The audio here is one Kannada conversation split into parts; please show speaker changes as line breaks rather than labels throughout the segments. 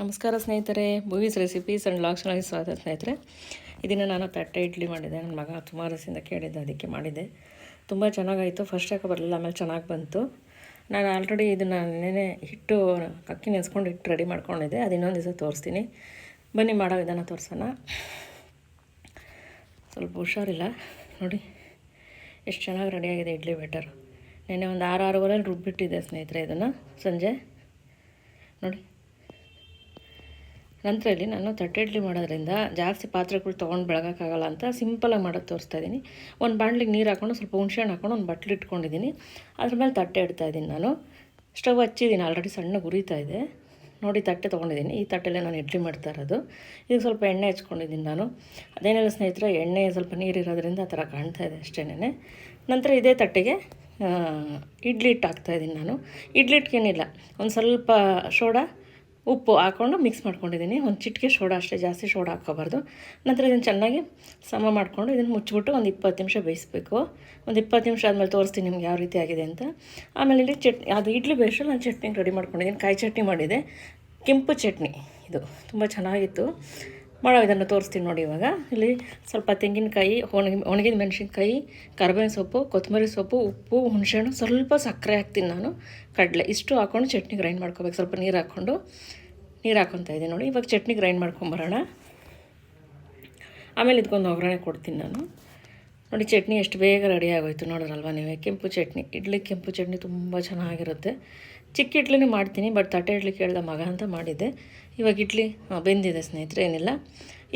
ನಮಸ್ಕಾರ ಸ್ನೇಹಿತರೆ ಮೂವೀಸ್ ರೆಸಿಪೀಸ್ ಆ್ಯಂಡ್ ಲಾಗ್ಸ್ಗಳಿಗೆ ಸ್ವಾಗತ ಸ್ನೇಹಿತರೆ. ಇದನ್ನು ನಾನು ತಟ್ಟೆ ಇಡ್ಲಿ ಮಾಡಿದ್ದೆ ನನ್ನ ಮಗ ಸುಮಾರು ಕೇಳಿದ್ದೆ ಅದಕ್ಕೆ ಮಾಡಿದ್ದೆ ತುಂಬ ಚೆನ್ನಾಗಾಯಿತು ಫಸ್ಟ್ ಯಾಕೆ ಬರಲಿಲ್ಲ, ಆಮೇಲೆ ಚೆನ್ನಾಗಿ ಬಂತು. ನಾನು ಆಲ್ರೆಡಿ ಇದನ್ನು ನೆನೆ ಹಿಟ್ಟು ಅಕ್ಕಿ ನೆನೆಸ್ಕೊಂಡು ಹಿಟ್ಟು ರೆಡಿ ಮಾಡ್ಕೊಂಡಿದ್ದೆ, ಅದು ಇನ್ನೊಂದು ದಿವಸ ತೋರಿಸ್ತೀನಿ. ಬನ್ನಿ, ಮಾಡೋ ವಿಧಾನ ತೋರಿಸೋಣ. ಸ್ವಲ್ಪ ಹುಷಾರಿಲ್ಲ, ನೋಡಿ. ಎಷ್ಟು ಚೆನ್ನಾಗಿ ರೆಡಿಯಾಗಿದೆ ಇಡ್ಲಿ ಬೆಟರ್ ನೆನ್ನೆ ಒಂದು ಆರು ಆರೂವರೆಲ್ಲಿ ರುಬ್ಬಿಟ್ಟಿದ್ದೆ ಸ್ನೇಹಿತರೆ ಇದನ್ನು, ಸಂಜೆ. ನೋಡಿ. ನಂತರ ಇಲ್ಲಿ ನಾನು ತಟ್ಟೆ ಇಡ್ಲಿ ಮಾಡೋದ್ರಿಂದ ಜಾಸ್ತಿ ಪಾತ್ರೆಗಳು ತೊಗೊಂಡು ಬೆಳಗೋಕ್ಕಾಗಲ್ಲ ಅಂತ ಸಿಂಪಲಾಗಿ ಮಾಡೋದು ತೋರಿಸ್ತಾ ಇದ್ದೀನಿ. ಒಂದು ಬಾಣಲಿಗೆ ನೀರು ಹಾಕ್ಕೊಂಡು ಸ್ವಲ್ಪ ಹುಣ್ಸೆಹಣ್ಣು ಹಾಕೊಂಡು ಒಂದು ಬಟ್ಲು ಇಟ್ಕೊಂಡಿದ್ದೀನಿ. ಅದ್ರ ಮೇಲೆ ತಟ್ಟೆ ಇಡ್ತಾ ಇದ್ದೀನಿ ನಾನು. ಸ್ಟವ್ ಹಚ್ಚಿದ್ದೀನಿ, ಆಲ್ರೆಡಿ ಸಣ್ಣ ಗುರಿತಾ ಇದೆ. ನೋಡಿ, ತಟ್ಟೆ ತೊಗೊಂಡಿದ್ದೀನಿ. ಈ ತಟ್ಟೆಲ್ಲೇ ನಾನು ಇಡ್ಲಿ ಮಾಡ್ತಾ ಇರೋದು. ಇದು ಸ್ವಲ್ಪ ಎಣ್ಣೆ ಹಚ್ಕೊಂಡಿದ್ದೀನಿ ನಾನು. ಅದೇನೆಲ್ಲ ಸ್ನೇಹಿತರೆ, ಎಣ್ಣೆ ಸ್ವಲ್ಪ ನೀರಿರೋದ್ರಿಂದ ಆ ಥರ ಕಾಣ್ತಾ ಇದೆ ಅಷ್ಟೇನೆ ನಂತರ ಇದೇ ತಟ್ಟೆಗೆ ಇಡ್ಲಿ ಹಿಟ್ಟು ಹಾಕ್ತಾಯಿದ್ದೀನಿ ನಾನು. ಇಡ್ಲಿ ಹಿಟ್ಟಿಗೇನಿಲ್ಲ, ಒಂದು ಸ್ವಲ್ಪ ಸೋಡಾ ಉಪ್ಪು ಹಾಕ್ಕೊಂಡು ಮಿಕ್ಸ್ ಮಾಡ್ಕೊಂಡಿದ್ದೀನಿ. ಒಂದು ಚಿಟಿಕೆ ಸೋಡಾ ಅಷ್ಟೇ, ಜಾಸ್ತಿ ಸೋಡಾ ಹಾಕ್ಕೋಬಾರ್ದು. ನಂತರ ಇದನ್ನು ಚೆನ್ನಾಗಿ ಸಮ ಮಾಡಿಕೊಂಡು ಇದನ್ನು ಮುಚ್ಚಿಬಿಟ್ಟು ಒಂದು ಇಪ್ಪತ್ತು ನಿಮಿಷ ಬೇಯಿಸಬೇಕು. ಒಂದು ಇಪ್ಪತ್ತು ನಿಮಿಷ ಆದಮೇಲೆ ತೋರಿಸ್ತೀನಿ ನಿಮ್ಗೆ ಯಾವ ರೀತಿ ಆಗಿದೆ ಅಂತ. ಆಮೇಲೆ ಇಲ್ಲಿ ಚಟ್ನಿ ಅದು ಇಡ್ಲಿ ಬೇಯಿಸಲು ನಾನು ಚಟ್ನಿ ರೆಡಿ ಮಾಡ್ಕೊಂಡಿದ್ದೀನಿ. ಕಾಯಿ ಚಟ್ನಿ ಮಾಡಿದೆ. ಕೆಂಪು ಚಟ್ನಿ ಇದು. ತುಂಬ ಚೆನ್ನಾಗಿತ್ತು. ಮಾಡೋ, ಇದನ್ನು ತೋರಿಸ್ತೀನಿ ನೋಡಿ ಇವಾಗ. ಇಲ್ಲಿ ಸ್ವಲ್ಪ ತೆಂಗಿನಕಾಯಿ, ಒಣಗಿ, ಒಣಗಿದ ಮೆಣಸಿನ್ಕಾಯಿ, ಕರ್ಬೇವಿನ ಸೊಪ್ಪು, ಕೊತ್ತಂಬರಿ ಸೊಪ್ಪು, ಉಪ್ಪು, ಹುಣಸೆಹಣ್ಣು ಸ್ವಲ್ಪ ಸಕ್ಕರೆ ಹಾಕ್ತೀನಿ ನಾನು. ಕಡಲೆ, ಇಷ್ಟು ಹಾಕ್ಕೊಂಡು ಚಟ್ನಿ ಗ್ರೈಂಡ್ ಮಾಡ್ಕೋಬೇಕು. ಸ್ವಲ್ಪ ನೀರು ಹಾಕ್ಕೊಂಡು, ನೀರು ಹಾಕ್ಕೊತಾ ಇದ್ದೀನಿ ನೋಡಿ. ಇವಾಗ ಚಟ್ನಿ ಗ್ರೈಂಡ್ ಮಾಡ್ಕೊಂಬರೋಣ. ಆಮೇಲೆ ಇದಕ್ಕೊಂದು ಒಗ್ಗರಣೆ ಕೊಡ್ತೀನಿ ನಾನು. ನೋಡಿ, ಚಟ್ನಿ ಎಷ್ಟು ಬೇಗ ರೆಡಿ ಆಗೋಯ್ತು ನೋಡಿದ್ರಲ್ವ ನೀವೇ. ಕೆಂಪು ಚಟ್ನಿ, ಇಡ್ಲಿ ಕೆಂಪು ಚಟ್ನಿ ತುಂಬ ಚೆನ್ನಾಗಿರುತ್ತೆ. ಚಿಕ್ಕ ಇಡ್ಲಿನೂ ಮಾಡ್ತೀನಿ ಬಟ್ ತಟ್ಟೆ ಇಡ್ಲಿ ಕೇಳ್ದ ಮಗ ಅಂತ ಮಾಡಿದ್ದೆ. ಇವಾಗ ಇಡ್ಲಿ ಬೆಂದಿದೆ ಸ್ನೇಹಿತರೆ, ಏನಿಲ್ಲ.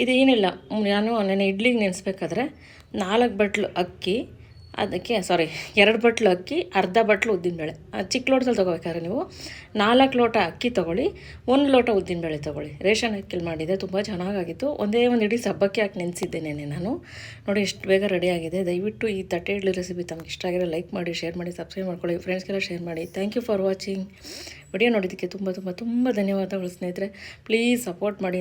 ಇದು ಏನಿಲ್ಲ, ನಾನು ನೆನೆ ಇಡ್ಲಿಗೆ ನೆನೆಸ್ಬೇಕಾದ್ರೆ ನಾಲ್ಕು ಬಟ್ಲು ಅಕ್ಕಿ ಅದಕ್ಕೆ ಸಾರಿ ಎರಡು ಬಟ್ಲು ಅಕ್ಕಿ, ಅರ್ಧ ಬಟ್ಲು ಉದ್ದಿನಬೇಳೆ. ಚಿಕ್ಕ ಲೋಟದಲ್ಲಿ ತೊಗೋಬೇಕಾದ್ರೆ ನೀವು ನಾಲ್ಕು ಲೋಟ ಅಕ್ಕಿ ತೊಗೊಳ್ಳಿ, ಒಂದು ಲೋಟ ಉದ್ದಿನಬೇಳೆ ತೊಗೊಳ್ಳಿ. ರೇಷನ್ ಅಕ್ಕಿಲಿ ಮಾಡಿದೆ, ತುಂಬ ಚೆನ್ನಾಗಾಗಿತ್ತು. ಒಂದೇ ಒಂದು ಇಡೀ ಸಬ್ಬಕ್ಕಿ ಹಾಕಿ ನೆನೆಸಿದ್ದೇನೆ ನಾನು. ನೋಡಿ, ಎಷ್ಟು ಬೇಗ ರೆಡಿಯಾಗಿದೆ ದಯವಿಟ್ಟು ಈ ತಟ್ಟೆ ಇಡ್ಲಿ ರೆಸಿಪಿ ತಮ್ಗೆ ಇಷ್ಟ ಆಗಿರೋ ಲೈಕ್ ಮಾಡಿ ಶೇರ್ ಮಾಡಿ ಸಬ್ಸ್ಕ್ರೈಬ್ ಮಾಡ್ಕೊಳ್ಳಿ. ಫ್ರೆಂಡ್ಸ್ಗೆಲ್ಲ ಶೇರ್ ಮಾಡಿ. Thank you for watching video ನೋಡಿದ್ದಕ್ಕೆ ತುಂಬ ತುಂಬ ತುಂಬ ಧನ್ಯವಾದಗಳು ಸ್ನೇಹಿತರೆ. ಪ್ಲೀಸ್ ಸಪೋರ್ಟ್ ಮಾಡಿ